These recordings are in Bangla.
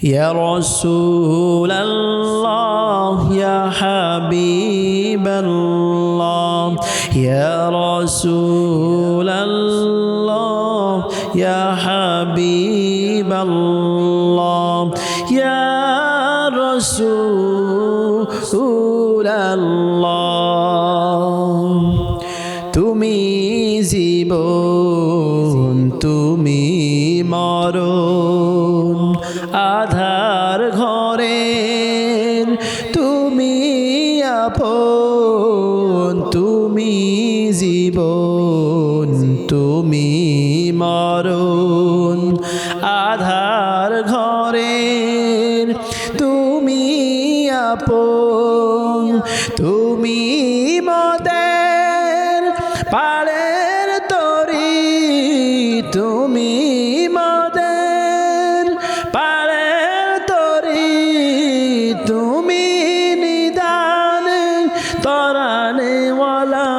يا رسول الله يا حبيب الله يا رسول الله يا حبيب الله يا رسول الله তুমি জীবন তুমি মরণ আধার ঘরের, তুমি আপন, তুমি জীবন, তুমি মরণ। আধার ঘরের, তুমি আপন, তুমি মদের পাড়ের তরানে ওয়ালা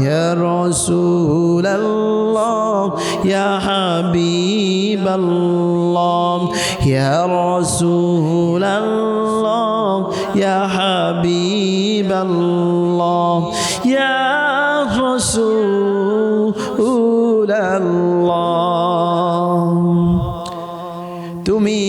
ইয়া রাসূলুল্লাহ ইয়া হাবিবাল্লাহ ইয়া রাসূলুল্লাহ ইয়া হাবিবাল্লাহ ইয়া রাসূলুল্লাহ তুমি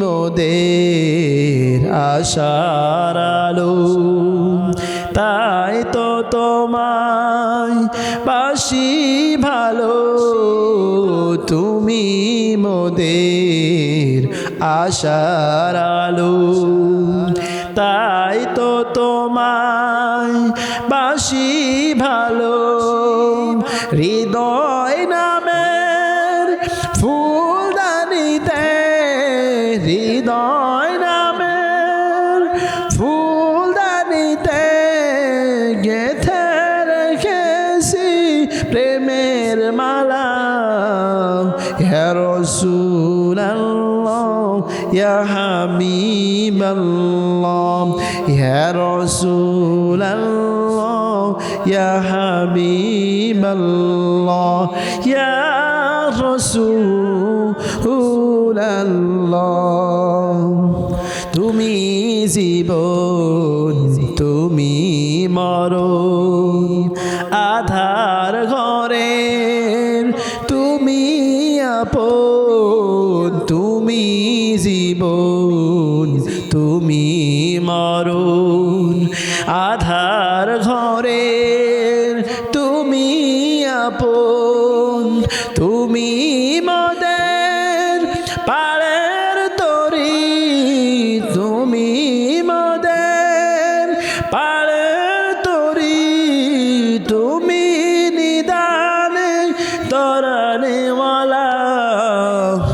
মোদের আশার আলো তো তোমায় বাসি ভালো। তুমি মোদের আশার আলো। তাই তো তোমায় বাসি ভালো। হৃদয় নামের ফুলদানিতে হৃদয় ইয়া রাসূলুল্লাহ, ইয়া হাবিবাল্লাহ ইয়া রাসূলুল্লাহ, ইয়া হাবিবাল্লাহ ইয়া রাসূলুল্লাহ। তুমি জীবন, তুমি মরণ, আধার ঘরে তুমি আপন তুমি জীবন তুমি মরণ। আধার ঘরে তুমি আপন।